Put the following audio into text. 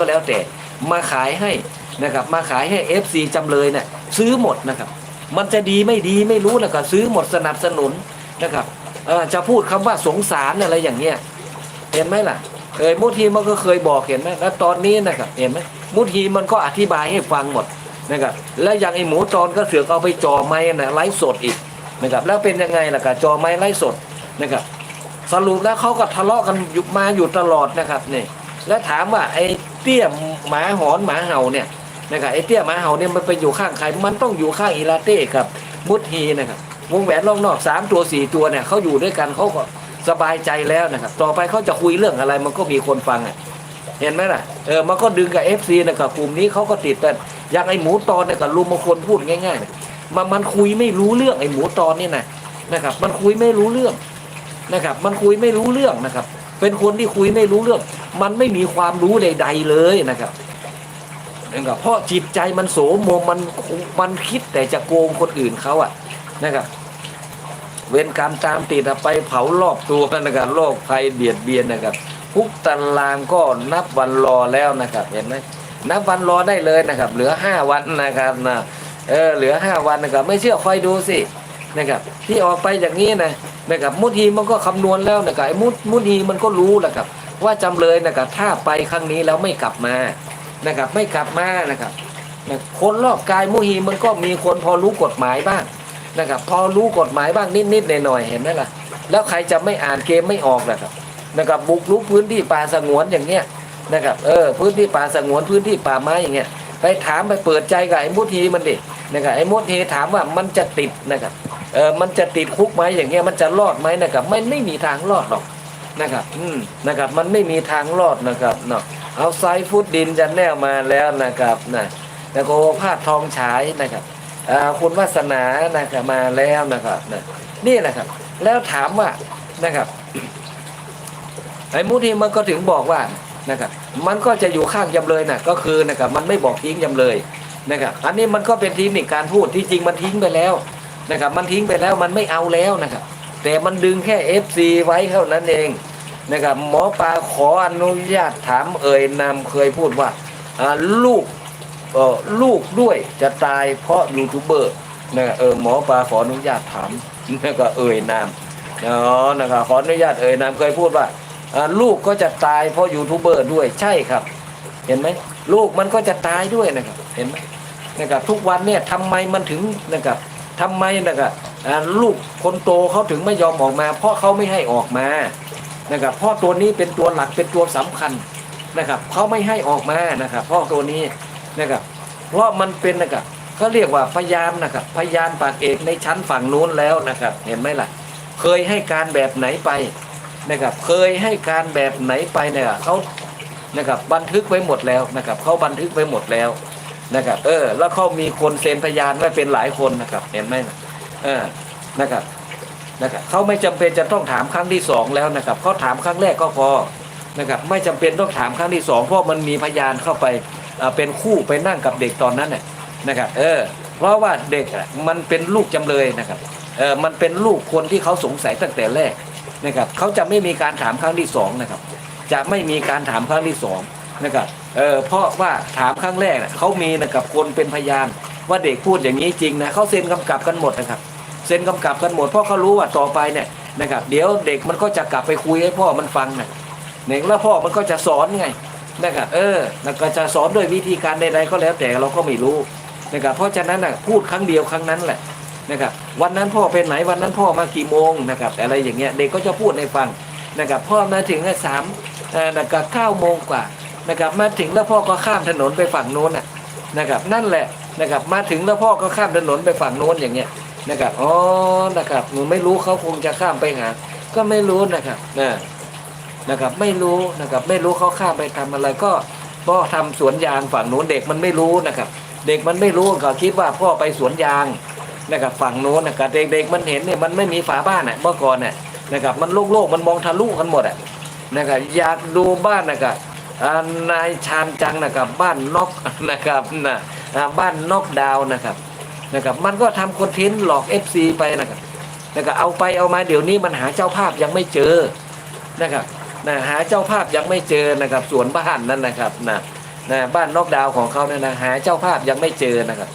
ก็แล้วแต่มาขายให้นะครับมาขายให้ FC จำเลยเนี่ยซื้อหมดนะครับ มันจะดีไม่ดีไม่รู้นะครับซื้อหมดสนับสนุนนะครับจะพูดคำว่าสงสารอะไรอย่างเงี้ยเห็นไหมล่ะเออมุทีมันก็เคยบอกเห็นไหมแล้วตอนนี้นะครับเห็นไหมมุทีมันก็อธิบายให้ฟังหมดนะครับแล้วอย่างไอหมูตอนก็เสือกเอาไปจ่อไม้นะไลฟ์สดอีกนะครับแล้วเป็นยังไงล่ะกับจ่อไม้ไลฟ์สดนะครับสรุปแล้วเขาก็ทะเลาะกันมาอยู่ตลอดนะครับนี่ แล้วถามว่าไอ้เตี้ยหมาหอนหมาเห่าเนี่ยนะครับไอ้เตี้ยหมาเห่าเนี่ยมันไปอยู่ข้างใครมันต้องอยู่ข้างอีลาเต้กับมุดฮีนะครับวงแหวนรอบนอกสามตัวสี่ตัวเนี่ยเขาอยู่ด้วยกันเขาก็สบายใจแล้วนะครับต่อไปเขาจะคุยเรื่องอะไรมันก็มีคนฟังอะเห็นไหมล่ะเออมันก็ดึงกับ FC นะครับกลุ่มนี้เขาก็ติดแต่อย่างไอ้หมูตอนเนี่ยกับลุงมงคลพูดง่ายๆมันมันคุยไม่รู้เรื่องไอ้หมูตอนนี่นะนะครับ มันคุยไม่รู้เรื่องนะครับ มันคุยไม่รู้เรื่องนะครับ เป็นคนที่คุยไม่รู้เรื่อง มันไม่มีความรู้ใด ๆ เลยนะครับนะครับเพราะจิตใจมันโสมมมันมันคิดแต่จะโกงคนอื่นเขาอะนะครับ เว้นกรรตามติดไปเผารอบตัวนะครับโรคภัยเบียดเบียนนะครับทุกตารางก็นับวันรอแล้วนะครับ เห็นไหมนับวันรอได้เลยนะครับ เหลือห้าวันนะครับนะเออเหลือห้าวันนะครับ ไม่เชื่อคอยดูสิ นะครับที่ออกไปอย่างนี้นะนะครับมุทีมันก็คำนวณแล้วนะครับไอ้มุมุทีมันก็รู้แหละครับ ว่าจำเลยนะครับถ้าไปครั้งนี้แล้วไม่กลับมานะครับไม่กลับมานะครับคนรอบกายมุฮีมันก็มีคนพอรู้กฎหมายบ้างนะครับพอรู้กฎหมายบ้างนิดๆหน่อยๆเห็นไหมล่ะ แล้วใครจะไม่อ่านเกมไม่ออกนะครับนะครับบุกรุกพื้นที่ป่าสงวนอย่างเงี้ยนะครับเออพื้นที่ป่าสงวนพื้นที่ป่าไม้อย่างเงี้ยไปถามไปเปิดใจกับไอ้มุทีมันดินะครับไอ้มุทีถามว่ามันจะติดนะครับ เออมันจะติดคุกไหมอย่างเงี้ยมันจะรอดไหมนะครับไม่ไม่มีทางรอดหรอกนะครับ อืมนะครับ มันไม่มีทางรอดนะครับเนาะเอาไซฟุตดินจะแนวมาแล้วนะครับนะแล้วก็พาดทองฉายนะครับอาคุณวาสนานะครับมาแล้วนะครับนะนี่นะครับ แล้วถามว่านะครับไอ้มุทีมันก็ถึงบอกว่านะครับมันก็จะอยู่ข้างจำเลยนะก็คือนะครับมันไม่บอกทิ้งจำเลยนะครับอันนี้มันก็เป็นเทคนิคการพูดที่จริงมันทิ้งไปแล้ว นะครับ มันทิ้งไปแล้วมันไม่เอาแล้วนะครับ แต่มันดึงแค่ FC ไว้เท่านั้นเองนะครับ หมอปลาขออนุญาตถามเอ่ยนามเคยพูดว่าลูกลูกด้วยจะตายเพราะยูทูบเบอร์นะครับเออหมอปลาขออนุญาตถามแล้วก็เอ่ยนามอ๋อนะครับขออนุญาตเอ่ยนามเคยพูดว่าอ่าลูกก็จะตายเพราะยูทูบเบอร์ด้วยใช่ครับ เห็นไหมลูกมันก็จะตายด้วยนะครับ เห็นไหมนะครับทุกวันเนี่ยทำไมมันถึงนะครับ ทำไมนะครับลูกคนโตเขาถึงไม่ยอมออกมา เพราะเขาไม่ให้ออกมานะครับเพราะตัวนี้เป็นตัวหลักเป็นตัวสำคัญนะครับเขาไม่ให้ออกมานะครับเพราะตัวนี้นะครับเพราะมันเป็นนะครับเขาเรียกว่าพยานนะครับพยานปากเอกในชั้นฝั่งนู้นแล้วนะครับ เห็นไหมล่ะ เคยให้การแบบไหนไปนะครับเคยให้การแบบไหนไปเนี่ยเขานะครับบันทึกไว้หมดแล้วนะครับเขาบันทึกไว้หมดแล้ว นะครับ เออ แล้วเขามีคนเซ็นพยานไว้เป็นหลายคนนะครับ เห็นไหมนะเออนะครับนะครับเขาไม่จำเป็นจะต้องถามครั้งที่สองแล้วนะครับเขาถามครั้งแรกก็พอนะครับไม่จำเป็นต้องถามครั้งที่สองเพราะมันมีพยานเข้าไปเป็นคู่ไปนั่งกับเด็กตอนนั้นน่ะนะครับ เออ เพราะว่าเด็กมันเป็นลูกจำเลยนะครับเออมันเป็นลูกคนที่เขาสงสัยตั้งแต่แรกนะครับเขาจะไม่มีการถามครั้งที่สองนะครับ จะไม่มีการถามครั้งที่สองนะครับ เออเพราะว่าถามครั้งแรกน่ะเขามีนะครับคนเป็นพยานว่าเด็กพูดอย่างนี้จริงนะเขาเซ็นกำกับกันหมดนะครับเซ็นกำกับกันหมดเพราะเขารู้ว่าต่อไปเนี่ยนะครับเดี๋ยวเด็กมันก็จะกลับไปคุยให้พ่อมันฟังนะเด็กแล้วพ่อมันก็จะสอนไงนะครับเออแล้วก็จะสอนด้วยวิธีการใดๆก็แล้วแต่เราก็ไม่รู้นะครับเพราะฉะนั้นนะพูดครั้งเดียวครั้งนั้นแหละนะครับวันนั้นพ่อเป็นไหนวันนั้นพ่อมากี่โมงนะครับอะไรอย่างเงี้ยเด็กก็จะพูดให้ฟังนะครับพ่อมาถึงสามนะครับเก้าโมงกว่า นะครับมาถึงแล้วพ่อก็ข้ามถนนไปฝั่งโน้นน่ะนะครับนั่นแหละนะครับมาถึงแล้วพ่อก็ข้ามถนนไปฝั่งโน้นอย่างเงี้ยนะครับอ๋อนะครับหนูไม่รู้เขาคงจะข้ามไปหา ก็ไม่รู้นะครับนะนะครับไม่รู้นะครับไม่รู้เขาข้ามไปทำอะไรก็พ่อทำสวนยางฝั่งโน้นเด็กมันไม่รู้นะครับ เด็กมันไม่รู้ก็คิดว่าพ่อไปสวนยางนะครับฝั่งโน้นนะครับเด็กๆมันเห็นเนี่ยมันไม่มีฝาบ้านอะเมื่อก่อนน่ะนะครับมันโล่งๆมันมองทะลุกันหมดอะนะครับอยากดูบ้านนะครับ นายชานจังนะครับบ้านนกนะครับนะบ้านนกดาวนะครับนะครับมันก็ทำคอนเทนต์หลอก FC ไปนะครับนะครับเอาไปเอามาเดี๋ยวนี้มันหาเจ้าภาพยังไม่เจอนะครับนะหาเจ้าภาพยังไม่เจอนะครับสวนบ้านนั่นนะครับนะนะบ้านนอกดาวของเขาเนี่ยนะหาเจ้าภาพยังไม่เจอนะครับ